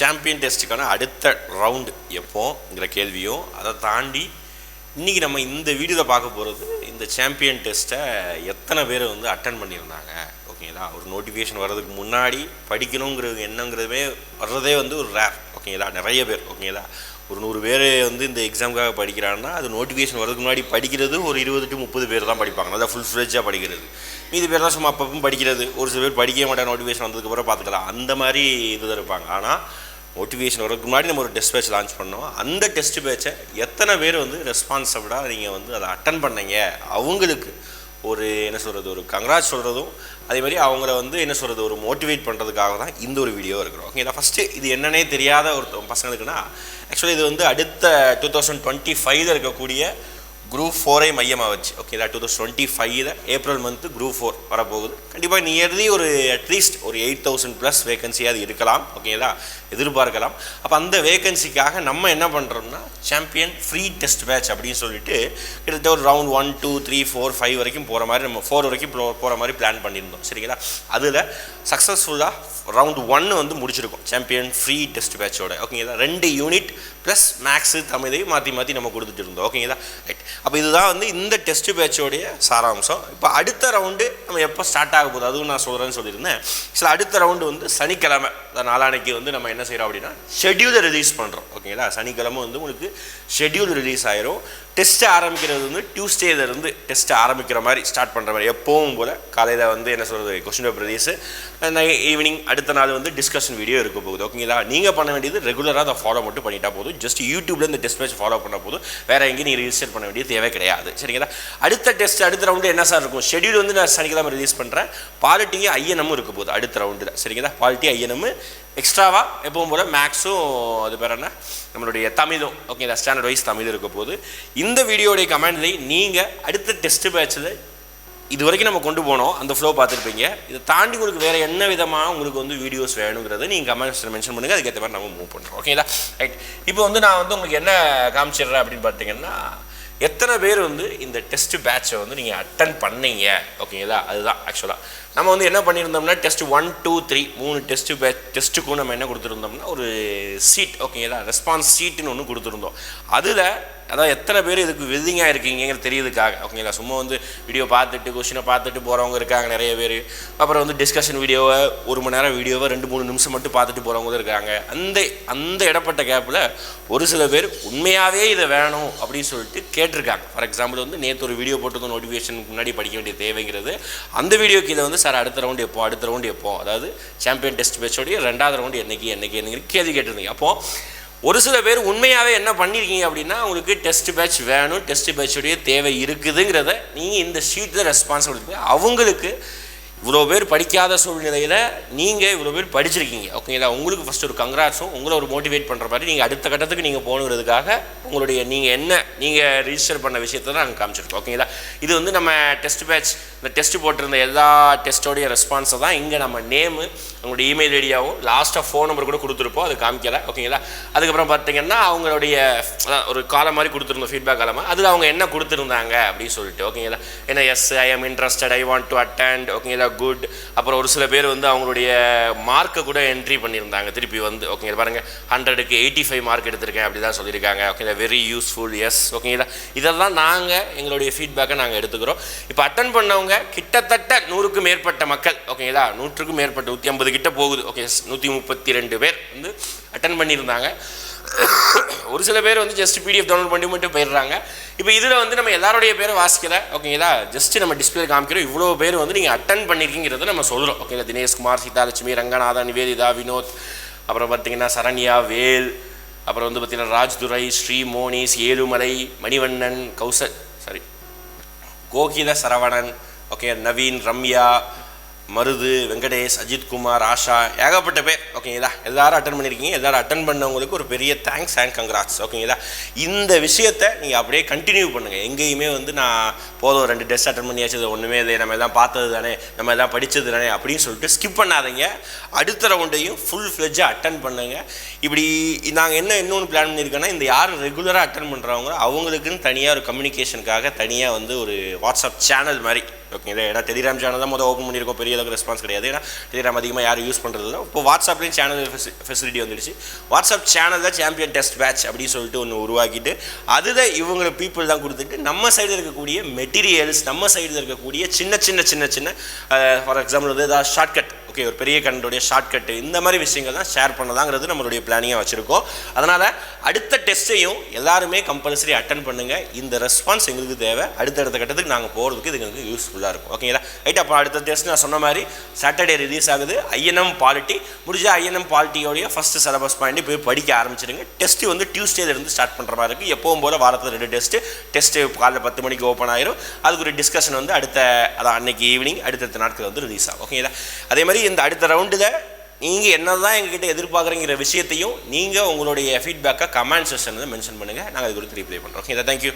Champion டெஸ்ட்டுக்கான அடுத்த round எப்போங்கிற கேள்வியும் அதை தாண்டி இன்றைக்கி நம்ம இந்த வீடியோவில் பார்க்க போகிறது இந்த சாம்பியன் டெஸ்ட்டை எத்தனை பேர் வந்து அட்டன் பண்ணியிருந்தாங்க? ஓகேங்களா? ஒரு நோட்டிஃபிகேஷன் வர்றதுக்கு முன்னாடி படிக்கணுங்கிறது என்னங்கிறதுமே வர்றதே வந்து ஒரு ரேர் ஓகேங்களா? நிறைய பேர் ஓகேங்களா? ஒரு நூறு பேர் வந்து இந்த எக்ஸாமுக்காக படிக்கிறாங்கன்னா அது நோட்டிஃபிகேஷன் வரதுக்கு முன்னாடி படிக்கிறது ஒரு இருபது டு முப்பது பேர் தான் படிப்பாங்க. அதான் ஃபுல் ஃப்ரெஜ்ஜாக படிக்கிறது. மீதி பேர் தான் சும்மா அப்பப்போ படிக்கிறது. ஒரு சில பேர் படிக்கவே மாட்டாங்க நோட்டிஃபிகேஷன் வந்ததுக்கப்புறம் பார்த்துக்கலாம். அந்த மாதிரி இது இருப்பாங்க. ஆனால் மோட்டிவேஷன் வரதுக்கு முன்னாடி நம்ம ஒரு டெஸ்ட் பேட்ச் லான்ச் பண்ணோம். அந்த டெஸ்ட் பேட்சை எத்தனை பேர் வந்து ரெஸ்பான்சிபிளாக நீங்கள் வந்து அதை அட்டன் பண்ணீங்க? அவங்களுக்கு ஒரு என்ன சொல்கிறது ஒரு கங்க்ராட் சொல்கிறதும் அதே மாதிரி அவங்கள வந்து என்ன சொல்கிறது ஒரு மோட்டிவேட் பண்ணுறதுக்காக தான் இந்த ஒரு வீடியோ இருக்கிறோம். ஓகேங்களா ஃபஸ்ட்டு இது என்னன்னே தெரியாத ஒரு பசங்களுக்குன்னா ஆக்சுவலி இது வந்து அடுத்த டூ தௌசண்ட் டுவெண்ட்டி ஃபைவ்ல இருக்கக்கூடிய குரூப் ஃபோரை மையமாக வச்சு. ஓகேங்களா டூ தௌசண்ட் டுவெண்ட்டி ஃபைவ்ல ஏப்ரல் மந்த்து குரூப் ஃபோர் வரப்போகுது. கண்டிப்பாக நியர்லி ஒரு அட்லீஸ்ட் ஒரு எயிட் தௌசண்ட் ப்ளஸ் வேகன்சியாக இருக்கலாம். ஓகேங்களா எதிர்பார்க்கலாம். அப்போ அந்த வேகன்சிக்காக நம்ம என்ன பண்ணுறோம்னா சாம்பியன் ஃப்ரீ டெஸ்ட் பேட்ச் அப்படின்னு சொல்லிட்டு கிட்டத்தட்ட ஒரு round one two three four five வரைக்கும் போகிற மாதிரி நம்ம ஃபோர் வரைக்கும் போகிற மாதிரி பிளான் பண்ணியிருந்தோம். சரிங்களா? அதில் சக்ஸஸ்ஃபுல்லாக ரவுண்ட் ஒன்று வந்து முடிச்சிருக்கோம். சாம்பியன் ஃப்ரீ டெஸ்ட் பேட்சோட ஓகேங்களா ரெண்டு யூனிட் ப்ளஸ் மேக்ஸு தமிழையும் மாற்றி மாற்றி நம்ம கொடுத்துட்டு இருந்தோம். ஓகேங்களா ரைட் அப்போ இதுதான் வந்து இந்த டெஸ்ட் பேட்சோடைய சாராம்சம். இப்போ அடுத்த ரவுண்டு நம்ம எப்போ ஸ்டார்ட் ஆக போகுது? அதுவும் நான் சொல்கிறேன்னு சொல்லியிருந்தேன். சில அடுத்த ரவுண்டு வந்து சனிக்கிழமை. நாளானைக்கு வந்து நம்ம என்ன செய்கிறோம் அப்படின்னா ஷெட்யூலை ரிலீஸ் பண்ணுறோம் ஓகேங்களா சனிக்கிழமை வந்து உங்களுக்கு ஷெட்யூல் ரிலீஸ் ஆயிரும். டெஸ்ட் ஆரம்பிக்கிறது வந்து டியூஸ்டேலேருந்து டெஸ்ட் ஆரம்பிக்கிற மாதிரி ஸ்டார்ட் பண்ணுற மாதிரி. எப்போவும் போல் காலையில் வந்து என்ன சொல்கிறது கொஸ்டின் பேப்பர் ரிலீஸு ஈவினிங் அடுத்த நாள் வந்து டிஸ்கஷன் வீடியோ இருக்க போகுது. ஓகேங்களா நீங்கள் பண்ண வேண்டியது ரெகுலராக அதை ஃபாலோ மட்டும் பண்ணிட்டா போதும். ஜஸ்ட் யூடியூப்ல இந்த டெஸ்ட் மேட்ச் ஃபாலோ பண்ண போதும். வேறு எங்கேயும் நீங்கள் ரிஜிஸ்டர் பண்ண வேண்டிய தேவை கிடையாது. சரிங்களா? அடுத்த டெஸ்ட் அடுத்த ரவுண்டு என்ன சார் இருக்கும்? ஷெட்யூல் வந்து நான் சனிக்கிழமை ரிலீஸ் பண்ணுறேன் பாலிட்டியும் ஐஎன்எம்மும் இருக்க போகுது அடுத்த ரவுண்டில் சரிங்களா? பாலிட்டி ஐஎன்எம் எக்ஸ்ட்ராவாக எப்பவும் போல் மேக்ஸும் அது பேர் என்ன? நம்மளுடைய தமிழும் ஓகேங்களா ஸ்டாண்டர்ட் வைஸ் தமிழ் இருக்க போது இந்த வீடியோடைய கமெண்ட்லேயே நீங்கள் அடுத்த டெஸ்ட் பேட்சில் இது வரைக்கும் நம்ம கொண்டு போனோம். அந்த ஃப்ளோ பார்த்துருப்பீங்க. இதை தாண்டி உங்களுக்கு வேறு என்ன விதமாக உங்களுக்கு வந்து வீடியோஸ் வேணுங்கிறத நீங்கள் கமெண்ட்ஸில் மென்ஷன் பண்ணுங்கள் அதுக்கேற்ற மாதிரி நம்ம மூவ் பண்ணுறோம் ஓகேங்களா ரைட் இப்போ வந்து நான் வந்து உங்களுக்கு என்ன காமிச்சிடுறேன் அப்படின்னு பார்த்தீங்கன்னா எத்தனை பேர் வந்து இந்த டெஸ்ட் பேட்சை வந்து நீங்கள் அட்டன் பண்ணீங்க? ஓகேங்களா? அதுதான் ஆக்சுவலாக நம்ம வந்து என்ன பண்ணியிருந்தோம்னா டெஸ்ட் ஒன் டூ த்ரீ மூணு டெஸ்ட்டு பேட்ச் டெஸ்ட்டுக்கும் நம்ம என்ன கொடுத்துருந்தோம்னா ஒரு சீட் ஓகேங்களா? ரெஸ்பான்ஸ் சீட்டுன்னு ஒன்று கொடுத்துருந்தோம். அதில் அதான் எத்தனை பேர் இதுக்கு வெதிங்காக இருக்கீங்கிறது தெரியுதுக்காக ஓகேங்களா? சும்மா வந்து வீடியோ பார்த்துட்டு கொஷினை பார்த்துட்டு போகிறவங்க இருக்காங்க நிறைய பேர். அப்புறம் வந்து டிஸ்கஷன் வீடியோவை ஒரு மணி நேரம் வீடியோவை ரெண்டு மூணு நிமிஷம் மட்டும் பார்த்துட்டு போகிறவங்க இருக்காங்க. அந்த அந்த இடப்பட்ட கேப்பில் ஒரு சில பேர் உண்மையாகவே இதை வேணும் அப்படின்னு சொல்லிட்டு கேட்டிருக்காங்க. ஃபார் எக்ஸாம்பிள் வந்து நேற்று ஒரு வீடியோ போட்டது நோட்டிஃபிகேஷனுக்கு முன்னாடி படிக்க வேண்டிய தேவைங்கிறது. அந்த வீடியோக்கு இதை வந்து சார் அடுத்த ரவுண்டு எப்போ? அடுத்த ரவுண்டு எப்போ? அதாவது சாம்பியன் டெஸ்ட் பேட்சோடைய ரெண்டாவது ரவுண்டு என்னைக்கு என்னைக்கு என்னங்கிற கேள்வி கேட்டிருந்தீங்க. அப்போது ஒரு சில பேர் உண்மையாகவே என்ன பண்ணியிருக்கீங்க அப்படின்னா உங்களுக்கு டெஸ்ட் பேட்ச் வேணும் டெஸ்ட் பேட்சுடைய தேவை இருக்குதுங்கிறத நீங்கள் இந்த ஷீட்டில் ரெஸ்பான்சிபிலிட்டி அவங்களுக்கு இவ்வளோ பேர் படிக்காத சூழ்நிலையில் நீங்கள் இவ்வளோ பேர் படிச்சிருக்கீங்க. ஓகேங்களா உங்களுக்கு ஃபஸ்ட் ஒரு கங்க்ராட்ஸும் உங்களை ஒரு மோட்டிவேட் பண்ணுற மாதிரி நீங்கள் அடுத்த கட்டத்துக்கு நீங்கள் போகணுங்கிறதுக்காக உங்களுடைய நீங்கள் என்ன நீங்கள் ரிஜிஸ்டர் பண்ண விஷயத்தை தான் நாங்கள் காமிச்சிருக்கோம். ஓகேங்களா இது வந்து நம்ம டெஸ்ட் பேட்ச் இந்த டெஸ்ட் போட்டிருந்த எல்லா டெஸ்ட்டோடைய ரெஸ்பான்ஸை தான் இங்கே நம்ம நேமு உங்களுடைய இமெயில் ஐடியாவும் லாஸ்ட்டாக ஃபோன் நம்பர் கூட கொடுத்துருப்போம். அது காமிக்கலை. ஓகேங்களா அதுக்கப்புறம் பார்த்தீங்கன்னா அவங்களுடைய ஒரு காலம் மாதிரி கொடுத்துருந்தோம் ஃபீட்பேக் காலமாக அதில் அவங்க என்ன கொடுத்துருந்தாங்க அப்படின்னு சொல்லிட்டு ஓகேங்களா ஏன்னா yes I am interested I want to attend ஓகேங்களா குட் அப்புறம் ஒரு சில பேர் வந்து அவங்களுடைய மார்க்கை கூட என்ட்ரி பண்ணியிருந்தாங்க. திருப்பி வந்து ஓகேங்க பாருங்கள் ஹண்ட்ரடுக்கு எயிட்டி ஃபைவ் மார்க் எடுத்திருக்கேன் அப்படி தான் சொல்லியிருக்காங்க ஓகேங்களா வெரி யூஸ்ஃபுல் எஸ் ஓகேங்களா இதெல்லாம் நாங்கள் எங்களுடைய ஃபீட்பேக்கை நாங்கள் எடுத்துக்கிறோம். இப்போ அட்டன் பண்ணவங்க கிட்டத்தட்ட நூறுக்கும் மேற்பட்ட மக்கள் ஓகேங்களா நூற்றுக்கும் மேற்பட்ட நூற்றி ஐம்பது கிட்ட போகுது. ஓகே நூற்றி முப்பத்தி ரெண்டு பேர் வந்து அட்டன் பண்ணியிருந்தாங்க. ஒரு சில பேர் வந்து ஜஸ்ட் பிடிஎஃப் டவுன்லோட் பண்ணி மட்டும் போயிடுறாங்க. இப்போ இதில் வந்து நம்ம எல்லாருடைய பேரும் வாசிக்கல. ஓகேங்களா ஜஸ்ட் நம்ம டிஸ்பிளே காமிக்கிறோம். இவ்வளோ பேர் வந்து நீங்கள் அட்டன் பண்ணியிருக்கீங்கிறத நம்ம சொல்கிறோம் ஓகேங்களா தினேஷ்குமார் சீதாலட்சுமி ரங்கநாதன் நிவேதிதா வினோத் அப்புறம் பார்த்தீங்கன்னா சரண்யா வேல் அப்புறம் வந்து பார்த்தீங்கன்னா ராஜ்துரை ஸ்ரீ மோனிஸ் ஏழுமலை மணிவண்ணன் கௌசல் சாரி கோகில சரவணன் ஓகே நவீன் ரம்யா மருது வெங்கடேஷ் அஜித்குமார் ஆஷா ஏகப்பட்ட பேர். ஓகேங்களா எல்லாரும் அட்டன் பண்ணியிருக்கீங்க எல்லாரும் அட்டன் பண்ணவங்களுக்கு ஒரு பெரிய தேங்க்ஸ் அண்ட் கங்க்ராட்ஸ் ஓகேங்களா இந்த விஷயத்தை நீங்கள் அப்படியே கண்டினியூ பண்ணுங்கள் எங்கேயுமே வந்து நான் போதும் ரெண்டு டெஸ்ட் அட்டன் பண்ணியாச்சு இது ஒன்றுமே இல்லை நம்ம எல்லாம் பார்த்தது தானே நம்ம எல்லாம் படித்தது தானே அப்படின்னு சொல்லிட்டு ஸ்கிப் பண்ணாதீங்க. அடுத்த ரவுண்டையும் ஃபுல் ஃப்ளெஜ்ஜாக அட்டன் பண்ணுங்க. இப்படி நாங்கள் என்ன இன்னொன்று பிளான் பண்ணியிருக்கோன்னா இந்த யார் ரெகுலராக அட்டன் பண்ணுறவங்க அவங்களுக்குன்னு தனியாக ஒரு கம்யூனிகேஷனுக்காக தனியாக வந்து ஒரு வாட்ஸ்அப் சேனல் மாதிரி. ஓகேங்களா ஏன்னா டெலிகிராம் சேனல் தான் முதல் ஓப்பன் பண்ணியிருக்கோம் பெரிய அளவுக்கு ரெஸ்பான்ஸ் கிடையாது. ஏன்னா டெலிகிராம் அதிகமாக யாரும் யூஸ் பண்ணுறது இல்லை இப்போ வாட்ஸ்அப்லேயும் சேனல் ஃபெசிலிட்டி வந்துடுச்சு. வாட்ஸ்அப் சேனலில் சாம்பியன் டெஸ்ட் பேட்ச் அப்படின்னு சொல்லிட்டு ஒன்று உருவாக்கிட்டு அதுதான் இவங்களை பீப்புள் தான் கொடுத்துட்டு நம்ம சைடில் இருக்கக்கூடிய மெட்டீரியல்ஸ் நம்ம சைடில் இருக்கக்கூடிய சின்ன சின்ன சின்ன சின்ன ஃபார் எக்ஸாம்பிள் வந்து ஏதாவது ஷார்ட்கட் ஓகே ஒரு பெரிய கண்டோடைய ஷார்ட்கட்டு இந்த மாதிரி விஷயங்கள் தான் ஷேர் பண்ணதாங்கிறது நம்மளுடைய பிளானிங்காக வச்சுருக்கோம். அதனால் அடுத்த டெஸ்ட்டையும் எல்லாருமே கம்பல்சரி அட்டன் பண்ணுங்கள் இந்த ரெஸ்பான்ஸ் எங்களுக்கு தேவை. அடுத்தடுத்த கட்டத்துக்கு நாங்கள் போகிறதுக்கு இது எங்களுக்கு யூஸ்ஃபுல்லாக இருக்கும். ஓகேங்களா ரைட் அப்போ அடுத்த டெஸ்ட் நான் சொன்ன மாதிரி சாட்டர்டே ரிலீஸ் ஆகுது. ஐஎன்எம் பாலிட்டி முடிஞ்ச ஐஎன்எம் பாலிட்டியோடைய ஃபஸ்ட்டு சிலபஸ் பாயிண்ட் போய் படிக்க ஆரம்பிச்சிடுங்க டெஸ்ட் வந்து டியூஸ்டேலேருந்து ஸ்டார்ட் பண்ணுற மாதிரி இருக்குது எப்பவும் போல் வாரத்தில் ரெண்டு டெஸ்ட்டு டெஸ்ட்டு காலைல பத்து மணிக்கு ஓப்பன் ஆயிரும். அதுக்கு ஒரு டிஸ்கஷன் வந்து அடுத்த அதான் அன்னைக்கு ஈவினிங் அடுத்தடுத்த நாட்கள் வந்து ரிலீஸ் ஆகும். ஓகேங்களா அதே மாதிரி இந்த அடுத்த ரவுண்டில் நீங்கள் என்ன தான் எங்ககிட்ட எதிர்பார்க்குறீங்கிற விஷயத்தையும் நீங்கள் உங்களுடைய ஃபீட்பேக்கை கமெண்ட் செஷனில் மென்ஷன் பண்ணுங்கள் நாங்கள் அது குறித்து ரீப்ளை பண்ணுறோம் ஓகே தேங்க்யூ